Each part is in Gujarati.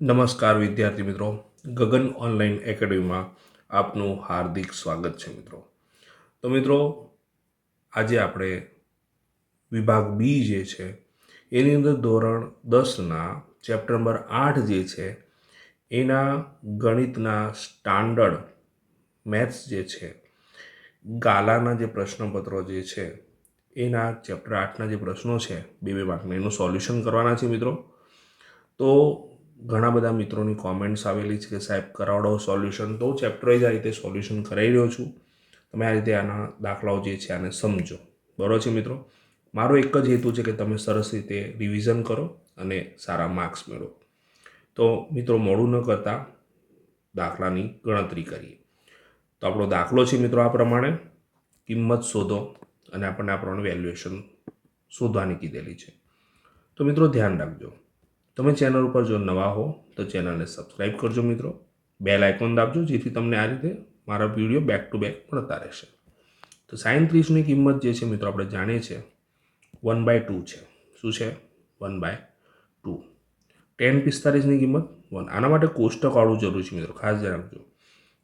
નમસ્કાર વિદ્યાર્થી મિત્રો. ગગન ઓનલાઈન એકેડમીમાં આપનું હાર્દિક સ્વાગત છે મિત્રો. તો મિત્રો, આજે આપણે વિભાગ બી જે છે, એની અંદર ધોરણ દસના ચેપ્ટર નંબર આઠ જે છે, એના ગણિતના સ્ટાન્ડર્ડ મેથ્સ જે છે, ગાલાના જે પ્રશ્નપત્રો જે છે, એના ચેપ્ટર આઠના જે પ્રશ્નો છે, બે બે માર્કના એનું સોલ્યુશન કરવાના છે મિત્રો. તો ઘણા બધા મિત્રોની કોમેન્ટ્સ આવેલી છે કે સાહેબ, કરાવડો સોલ્યુશન તો ચેપ્ટર આ રીતે સોલ્યુશન કરાવી રહ્યો છું. તમે આ રીતે આના દાખલાઓ જે છે આને સમજો. બરાબર છે મિત્રો? મારો એક જ હેતુ છે કે તમે સરસ રીતે રિવિઝન કરો અને સારા માર્ક્સ મેળવો. તો મિત્રો, મોડું ન કરતાં દાખલાની ગણતરી કરીએ. તો આપણો દાખલો છે મિત્રો આ પ્રમાણે. કિંમત શોધો અને આપણને આ પ્રમાણે વેલ્યુએશન શોધવાની કીધેલી છે. તો મિત્રો, ધ્યાન રાખજો. તમે ચેનલ ઉપર જો નવા હો, તો ચેનલને સબસ્ક્રાઈબ કરજો મિત્રો. બેલ આઇકોન દાબજો, જેથી તમને આ રીતે મારા વીડિયો બેક ટુ બેક મળતા રહેશે. તો સાઈન ત્રીસની કિંમત જે છે મિત્રો, આપણે જાણીએ છીએ વન બાય ટુ છે. શું છે? વન બાય ટુ ટેન પિસ્તાલીસની કિંમત વન આના માટે કોષ્ટક વાળું જરૂરી છે મિત્રો, ખાસ રાખજો.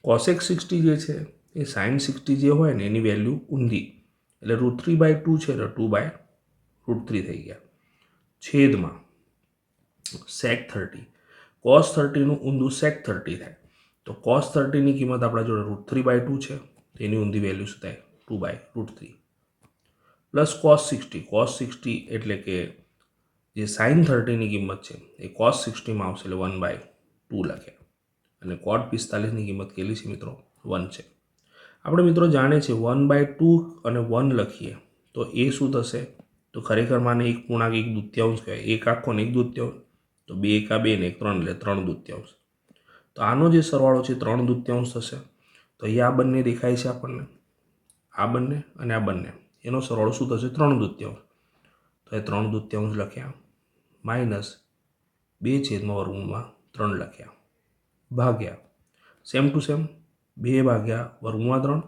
કોસેક સિક્સટી જે છે, એ સાઇન સિક્સટી જે હોય ને, એની વેલ્યુ ઊંધી. એટલે રૂટ થ્રી બાય ટુ છે, એટલે ટુ બાય રૂટ થ્રી થઈ ગયા. છેદમાં સેક થર્ટી કોસ થર્ટીનું ઊંધું સેક થર્ટી થાય. તો કોસ થર્ટીની કિંમત આપણા જોડે રૂટ થ્રી બાય ટુ છે. એની ઊંધી વેલ્યુ શું થાય? Two by root three plus cos sixty cos sixty એટલે કે જે સાઇન થર્ટીની કિંમત છે, એ કોસ સિક્સટીમાં આવશે એટલે વન બાય ટુ લખે. અને કોટ પિસ્તાલીસની કિંમત કેટલી છે મિત્રો? વન છે. આપણે મિત્રો જાણીએ છીએ વન બાય ટુ અને વન લખીએ, તો એ શું થશે? તો ખરેખર માને એક પૂર્ણાંક, એક દૂત્યાંશ કહેવાય. એક આખો ને એક દૂત્યાંશ. તો બે એકા બે ને ત્રણ એટલે ત્રણ દૂત્યાંશ. તો આનો જે સરવાળો છે ત્રણ દૂત્યાંશ થશે તો અહીંયા આ બંને દેખાય છે આપણને. આ બંને અને આ બંને. એનો સરવાળો શું થશે? ત્રણ દૂત્યાંશ. તો એ ત્રણ દૂત્યાંશ લખ્યા. માઇનસ બે છેદમાં વર્ગમૂળમાં ત્રણ લખ્યા. ભાગ્યા. સેમ ટુ સેમ બે ભાગ્યા વર્ગમૂળમાં ત્રણ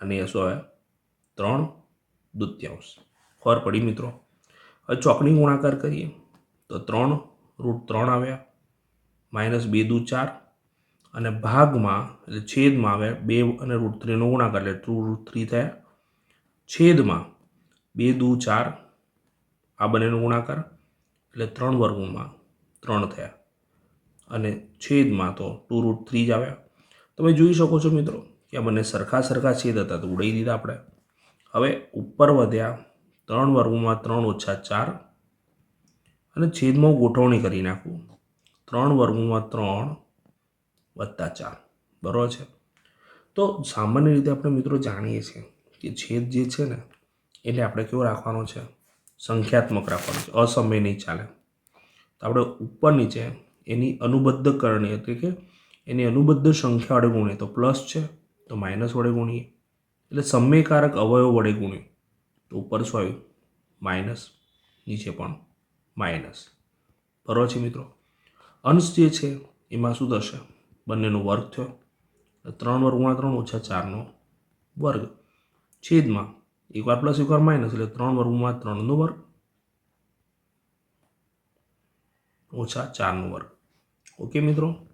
અને શું આવે? ત્રણ દૂત્યાંશ. ખબર પડી મિત્રો. હવે ચોકડી ગુણાકાર કરીએ. તો ત્રણ રૂટ ત્રણ આવ્યા, માઇનસ બે દુ ચાર, અને ભાગમાં, એટલે છેદમાં આવે બે અને રૂટ થ્રીનો ગુણાકાર, એટલે ટુ રૂટ થ્રી થયા. છેદમાં બે દુ ચાર, આ બંનેનો ગુણાકાર, એટલે ત્રણ વર્ગોમાં ત્રણ થયા. અને છેદમાં તો ટુ રૂટ થ્રી જ આવ્યા. તમે જોઈ શકો છો મિત્રો કે આ બંને સરખા સરખા છેદ હતા, તો ઉડાવી દીધા આપણે. હવે ઉપર વધ્યા, ત્રણ વર્ગમાં ત્રણ ઓછા ચાર અને છેદમાં ગોઠવણી કરી નાખું. ત્રણ વર્ગમાં ત્રણ વત્તા ચાર. બરાબર છે? તો સામાન્ય રીતે આપણે મિત્રો જાણીએ છીએ કે છેદ જે છે ને એટલે આપણે કેવો રાખવાનો છે? સંખ્યાત્મક રાખવાનો છે. અસમય નહીં ચાલે. તો આપણે ઉપર નીચે એની અનુબદ્ધ કરણી એટલે કે એની અનુબદ્ધ સંખ્યા વડે ગુણીએ. તો પ્લસ છે, તો માઇનસ વડે ગુણીએ. એટલે સમયકારક અવયવ વડે ગુણીએ. તો ઉપર શું આવ્યું માઇનસ નીચે પણ. માઇનસ. બરાબર છે મિત્રો? અંશ જે છે, એમાં શું થશે? બંનેનો વર્ગ થયો. ત્રણ વર્ગ ગુણ્યા ત્રણ ઓછા ચારનો વર્ગ. છેદમાં એકવાર પ્લસ એકવાર માઇનસ એટલે ત્રણ વર્ગમાં ત્રણનો વર્ગ ઓછા ચારનો વર્ગ. ઓકે મિત્રો?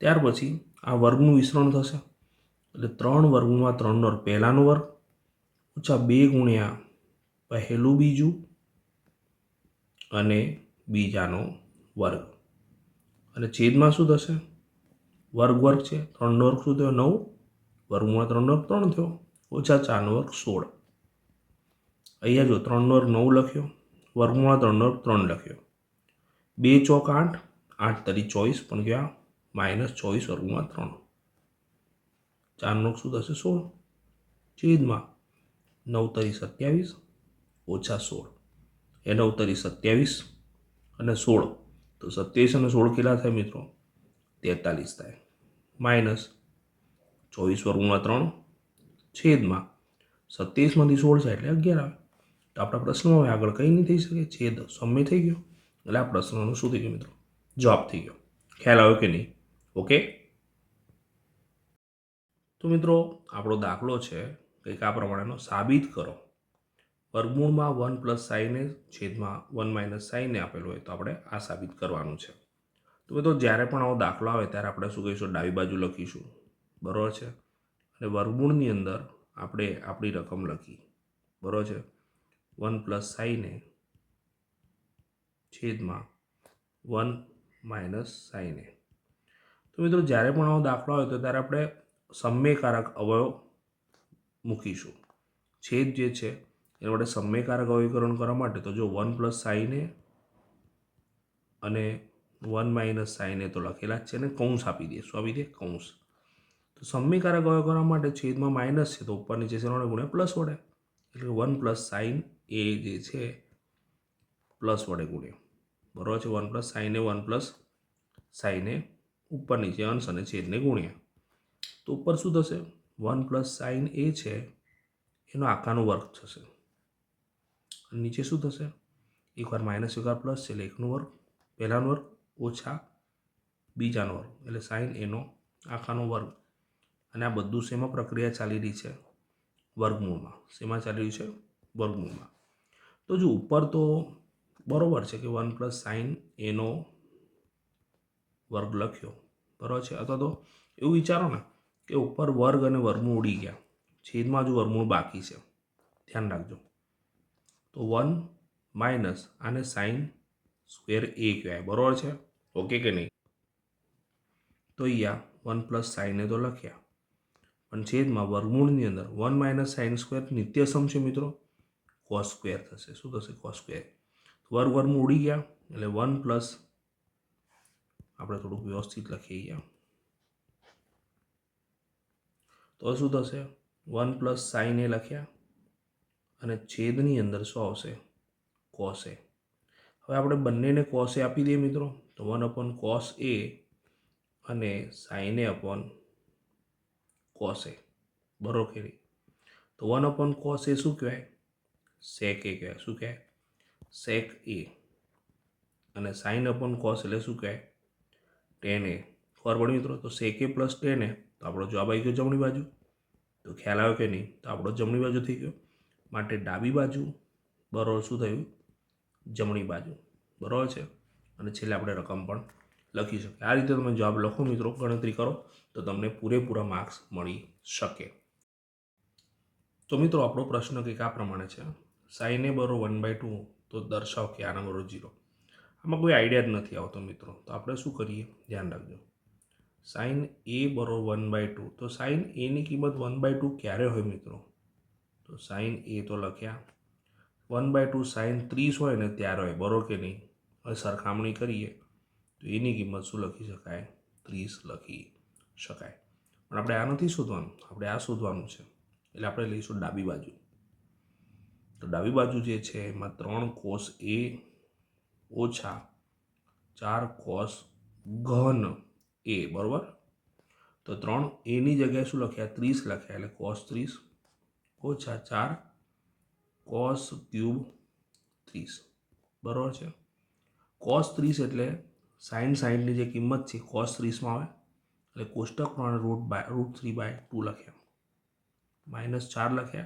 ત્યાર પછી આ વર્ગનું વિસ્તરણ થશે. એટલે ત્રણ વર્ગમાં ત્રણનો વર્ગ પહેલાંનો વર્ગ ઓછા બે ગુણ્યા પહેલું બીજું અને બીજાનો વર્ગ. અને છેદમાં શું થશે? વર્ગ વર્ગ છે. ત્રણનો વર્ગ શું થયો? નવ. વર્ગમાં ત્રણનો વર્ગ ત્રણ થયો. ઓછા ચારનો વર્ગ સોળ. અહીંયા જો ત્રણનો વર્ગ નવ લખ્યો. વર્ગમાં ત્રણનો વર્ગ ત્રણ લખ્યો. બે ચોક આઠ. આઠ તરી ચોવીસ પણ ગયા માઇનસ ચોવીસ વર્ગમાં ત્રણ. ચારનો શું થશે? સોળ. છેદમાં નવ તરી સત્યાવીસ. ઓછા સોળ. એ નવ સત્યાવીસ અને સોળ. તો સત્યાવીસ અને સોળ કેટલા થાય મિત્રો? તેતાલીસ થાય. માઇનસ ચોવીસ વર્ગમાં ત્રણ છેદમાં સત્યાવીસમાંથી સોળ છે એટલે અગિયાર આવે. તો આપણા પ્રશ્નમાં હવે આગળ કંઈ નહીં થઈ શકે. છેદ સમય થઈ ગયો. એટલે આ પ્રશ્નનો શું થઈ ગયું મિત્રો? જવાબ થઈ ગયો. ખ્યાલ આવ્યો કે નહીં? ઓકે? તો મિત્રો, આપણો દાખલો છે, કંઈક આ પ્રમાણેનો સાબિત કરો. વર્ગમૂળમાં વન પ્લસ સાઈને છેદમાં વન માઇનસ સાઈને આપેલું હોય તો આપણે આ સાબિત કરવાનું છે. તો મિત્રો જ્યારે પણ આવો દાખલો આવે ત્યારે આપણે શું કહીશું? ડાબી બાજુ લખીશું. બરાબર છે? અને વર્ગમૂળની અંદર આપણે આપણી રકમ લખી. બરાબર છે? વન પ્લસ સાઈને છેદમાં વન માઇનસ સાઈને તો મિત્રો જ્યારે પણ આવો દાખલો આવે તો ત્યારે આપણે સમયકારક અવયવ મૂકીશું. છેદ જે છે એના માટે સમયકારક અવયવીકરણ કરવા માટે તો જો વન પ્લસ સાઈને અને વન માઇનસ સાઈને તો લખેલા જ છે ને કૌંસ આપી દે. શું આપી દે? કૌંસ. તો સમયકારક અવયવ કરવા માટે છેદમાં માઇનસ છે તો ઉપર નીચે વડે ગુણ્યા પ્લસ વડે. એટલે વન પ્લસ સાઇન એ જે છે પ્લસ વડે ગુણ્યા. બરાબર છે? વન પ્લસ સાઈને વન પ્લસ સાઈને ઉપર નીચે અંશ અને છેદને ગુણ્યા. તો ઉપર શું થશે? વન પ્લસ સાઇન એ છે એનો આકારનું વર્ગ થશે. નીચે શું થશે? એકવાર માઇનસ એકવાર પ્લસ એટલે એકનો વર્ગ, પહેલાનો વર્ગ ઓછા બીજાનો વર્ગ એટલે સાઇન એનો આખાનો વર્ગ. અને આ બધું શેમાં પ્રક્રિયા ચાલી રહી છે? વર્ગમૂળમાં. શેમાં ચાલી રહ્યું છે? વર્ગમૂળમાં. તો જો ઉપર તો બરાબર છે કે વન પ્લસ સાઇન એનો વર્ગ લખ્યો. બરાબર છે? અથવા તો એવું વિચારો ને કે ઉપર વર્ગ અને વર્ગમૂળ ઉડી ગયા. છેદમાં જો વર્ગમૂળ બાકી છે. ધ્યાન રાખજો. તો વન માઇનસ આને સાઇન સ્ક્વેર એ કહેવાય. બરાબર છે? ઓકે કે નહીં? તો અહીંયા વન પ્લસ સાઈને તો લખ્યા. પણ છેદમાં વર્ગમૂળની અંદર વન માઇનસ સાઇન સ્ક્વેર નિત્યસમ છે મિત્રો. કોસ સ્ક્વેર થશે. શું થશે? Cos square. વર્ગ વર્ગમાં ઉડી ગયા. એટલે વન પ્લસ આપણે થોડુંક વ્યવસ્થિત લખીએ ગયા તો શું થશે? વન પ્લસ સાઇન એ લખ્યા. અને છેદની અંદર શું આવશે? કોસે. હવે આપણે બંનેને કોસે આપી દઈએ મિત્રો. તો વન અપોન કોસ એ અને સાઈને અપોન કોસે. બરોબર કે નહીં? તો વન અપોન કોસ એ શું કહેવાય? સેક એ કહેવાય. શું કહેવાય? સેક એ. અને સાઇન અપોન કોસ એટલે શું કહેવાય? ટેન એ. ખબર પડી મિત્રો? તો સેક એ પ્લસ ટેન એ. તો આપણો જવાબ આવી ગયો જમણી બાજુ. તો ખ્યાલ આવ્યો કે નહીં? તો આપણો જમણી બાજુ થઈ ગયો. માટે ડાબી બાજુ બરોબર શું થયું? જમણી બાજુ. બરાબર છે? અને છેલ્લે આપણે રકમ પણ લખી શકીએ. આ રીતે તમે જવાબ લખો મિત્રો, ગણતરી કરો, તો તમને પૂરેપૂરા માર્ક્સ મળી શકે. તો મિત્રો, આપણો પ્રશ્ન કંઈક આ પ્રમાણે છે. સાઈને બરો વન બાય ટુ તો દર્શાવો કે આના બરો જીરો આમાં કોઈ આઈડિયા જ નથી આવતો મિત્રો. તો આપણે શું કરીએ? ધ્યાન રાખજો. સાઇન એ બરો વન બાય ટુ તો સાઇન એની કિંમત વન બાય ટુ ક્યારે હોય મિત્રો? તો સાઇન એ તો લખ્યા. વન બાય ટુ સાઇન ત્રીસ હોય ને ત્યારે હોય, બરોબર કે નહીં? હવે સરખામણી કરીએ તો એની કિંમત શું લખી શકાય? ત્રીસ લખી શકાય. પણ આપણે આ નથી શોધવાનું. આપણે આ શોધવાનું છે. એટલે આપણે લઈશું ડાબી બાજુ. તો ડાબી બાજુ જે છે, એમાં ત્રણ કોસ એ ઓછા ચાર કોસ ઘન એ બરાબર? તો ત્રણ એની જગ્યાએ શું લખ્યા? ત્રીસ લખ્યા. એટલે કોસ ત્રીસ ઓછા ચાર કોસ ક્યુબ ત્રીસ. બરાબર છે? કોસ ત્રીસ એટલે સાઇન સાઇનની જે કિંમત છે કોસ ત્રીસમાં આવે. એટલે કોષ્ટક પ્રમાણે root by root three by two લખ્યા માઇનસ ચાર લખ્યા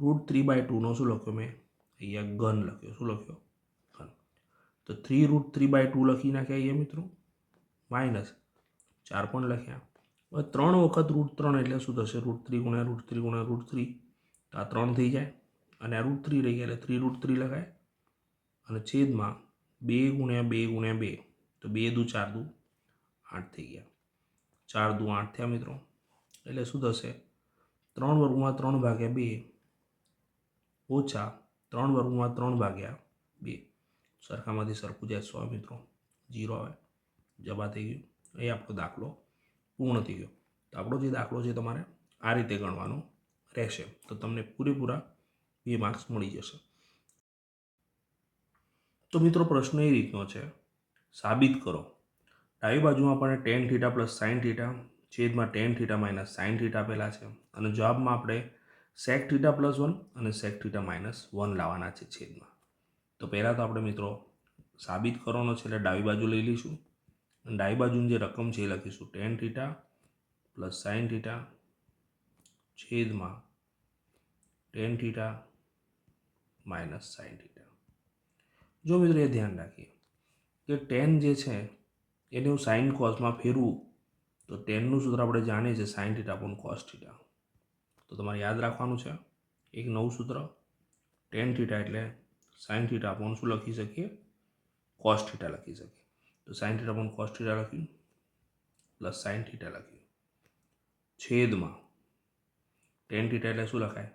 રૂટ થ્રી બાય ટુનો શું લખ્યો મેં? અહીંયા ઘન લખ્યો. શું લખ્યો? ઘન. તો three root three by two લખી નાખ્યા અહીંયા મિત્રો. માઇનસ ચાર પણ લખ્યા. ત્રણ વખત રૂટ ત્રણ એટલે શું થશે? રૂટ થ્રી ગુણ્યા રૂટ થ્રી ગુણ્યા રૂટ થ્રી તો આ ત્રણ થઈ જાય. અને આ રૂટ થ્રી રહી ગયા એટલે થ્રી રૂટ થ્રી લખાય. અને છેદમાં બે ગુણ્યા બે ગુણ્યા બે. તો બે દુ ચાર દુ આઠ થઈ ગયા. ચાર દુ આઠ થયા મિત્રો. એટલે શું થશે? ત્રણ વર્ગમાં ત્રણ ભાગ્યા બે ઓછા ત્રણ વર્ગમાં ત્રણ ભાગ્યા બે. સરખામાંથી સરખું જાય સો મિત્રો. જીરો આવે. જવા થઈ ગયું. એ આપણો દાખલો. પૂર્ણ થઈ ગયો. તો આપણો જે દાખલો છે તમારે આ રીતે ગણવાનો રહેશે. તો તમને પૂરેપૂરા બે માર્ક્સ મળી જશે. તો મિત્રો પ્રશ્ન એ રીતનો છે. સાબિત કરો. ડાબી બાજુમાં આપણને tan theta plus sine theta છેદમાં tan theta minus sine theta આપેલા છે. અને જવાબમાં આપણે સેક થીટા પ્લસ વન અને સેક થીટા માઇનસ વન લાવવાના છે છેદમાં. તો પહેલાં તો આપણે મિત્રો સાબિત કરવાનો છે એટલે ડાબી બાજુ લઈ લઈશું. અને ડાઈ બાજુની જે રકમ છે એ લખીશું. Tan theta plus sine theta છેદમાં tan theta minus sine theta. જો મિત્રો એ ધ્યાન રાખીએ કે ટેન જે છે એને હું સાઇન કોસમાં ફેરવું તો ટેનનું સૂત્ર આપણે જાણીએ છીએ સાઇન થીટા પણ કોસ થીટા. તો તમારે યાદ રાખવાનું છે એક નવું સૂત્ર ટેન થીટા એટલે સાઇન થીટા પણ શું લખી શકીએ? કોસ થીટા લખી શકીએ. તો સાઇન થીટા પણ કોસ થીટા લખ્યું પ્લસ સાઇન થીટા લખ્યું છેદમાં ટેન થીટા એટલે શું લખાય?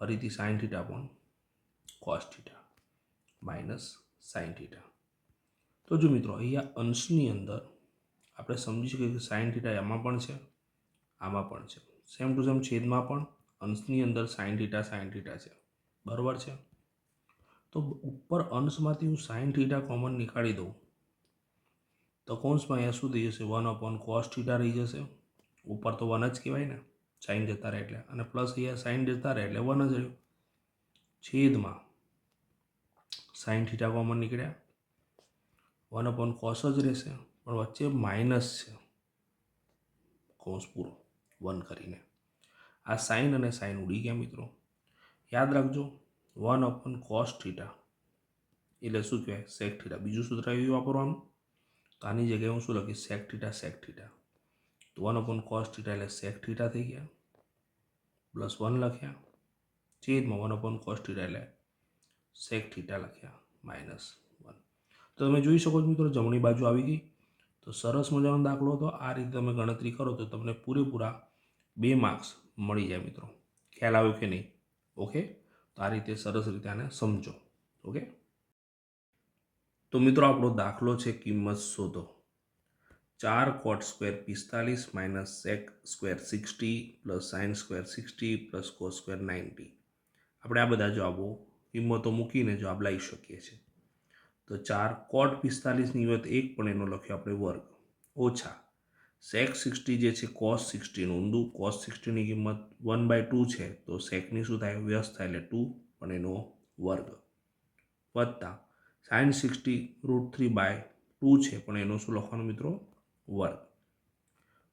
ફરીથી સાઇન થીટા પણ cos theta minus sine theta તો જો મિત્રો, અહીંયા અંશની અંદર આપણે સમજી શકીએ કે સાઇન થીટા એમાં પણ છે, આમાં પણ છે. સેમ ટુ સેમ છેદમાં પણ અંશની અંદર સાઇન થીટા સાઇન થીટા છે. બરાબર છે? તો ઉપર અંશમાંથી હું સાઇન થીટા કોમન નીકાળી દઉં તો કૌંસમાં અહીંયા શું થઈ જશે? વન અપોન કોસ થીટા રહી જશે. ઉપર તો વન જ કહેવાય ને. સાઇન જતા રહે એટલે. અને પ્લસ અહીંયા સાઇન જતા રહે એટલે વન જ રહ્યું. છેદમાં સાઇન થીટા કોમન નીકળ્યા. વન અપોન કોસ જ રહેશે. પણ વચ્ચે માઇનસ છે. કૌંસ પૂરો. વન કરીને. આ સાઇન અને સાઇન ઉડી ગયા મિત્રો. યાદ રાખજો. વન અપોન કોસ થીટા એટલે શું કહેવાય? સેક થીટા બીજું સૂત્ર એવું વાપરવાનું? તો આની જગ્યાએ હું શું લખીશ? સેક થીટા સેક થીટા તો વન અપોન કોસ થીટા એટલે સેક થીટા થઈ ગયા. પ્લસ વન લખ્યા. છેદમાં વન અપોન કોસ થીટા એટલે સેક થીટા લખ્યા. માઇનસ વન તો તમે જોઈ શકો છો મિત્રો, જમણી બાજુ આવી ગઈ. તો સરસ મજાનો દાખલો હતો. આ રીતે તમે ગણતરી કરો તો તમને પૂરેપૂરા બે માર્ક્સ મળી જાય મિત્રો. ખ્યાલ આવ્યો કે નહીં? ઓકે તો આ રીતે સરસ રીતે આને સમજો. ઓકે તો મિત્રો આપણો દાખલો છે કિંમત શોધો. ચાર કોટ સ્ક્વેર પિસ્તાલીસ minus sec square sixty plus sine square sixty plus cos square ninety. આપણે આ બધા જવાબો કિંમતો મૂકીને જવાબ લાવી શકીએ છીએ. તો ચાર કોટ પિસ્તાલીસની વિગત એક પણ એનો લખ્યો આપણે વર્ગ. ઓછા. સેક સિક્સટી જે છે કોસ સિક્સટીનું ઊંધું કોસ સિક્સટીની કિંમત વન બાય ટુ છે, તો સેકની શું થાય? વ્યસ્ત થાય એટલે ટુ પણ એનો વર્ગ. વત્તા. Sine sixty root three by two છે. પણ એનો શું લખવાનો મિત્રો? વર્ગ.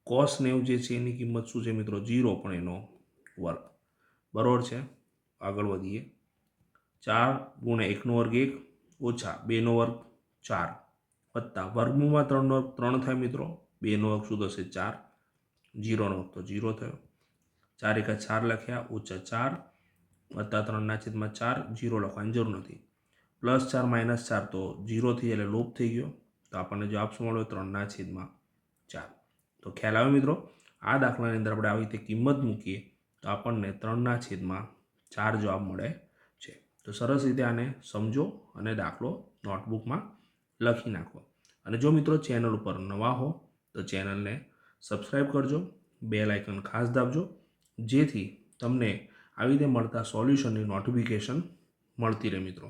કોસ નેવ જે છે એની કિંમત શું છે મિત્રો? જીરો પણ એનો વર્ગ. બરોબર છે? આગળ વધીએ. ચાર ગુણ્યા એકનો વર્ગ એક ઓછા બેનો વર્ગ ચાર. વત્તા વર્ગમૂળમાં ત્રણનો વર્ગ ત્રણ થાય મિત્રો. બેનો વર્ગ શું થશે? ચાર. જીરોનો વર્ગ તો જીરો થયો. ચાર એકા ચાર લખ્યા, ઓછા ચાર. વત્તા ત્રણના છેદમાં ચાર જીરો લખવાની જરૂર નથી. પ્લસ ચાર, માઇનસ ચાર તો જીરોથી એટલે લોપ થઈ ગયો. તો આપણને જવાબ શું મળ્યો ત્રણના છેદમાં ચાર. તો ખ્યાલ આવે મિત્રો? આ દાખલાની અંદર આપણે આવી રીતે કિંમત મૂકીએ તો આપણને ત્રણના છેદમાં ચાર જવાબ મળે છે. તો સરસ રીતે આને સમજો અને દાખલો નોટબુકમાં લખી નાખો. અને જો મિત્રો ચેનલ ઉપર નવા હો તો ચેનલને સબસ્ક્રાઈબ કરજો બે લાઇકન ખાસ દાબજો, જેથી તમને આવી રીતે મળતા સોલ્યુશનની નોટિફિકેશન મળતી રહે મિત્રો.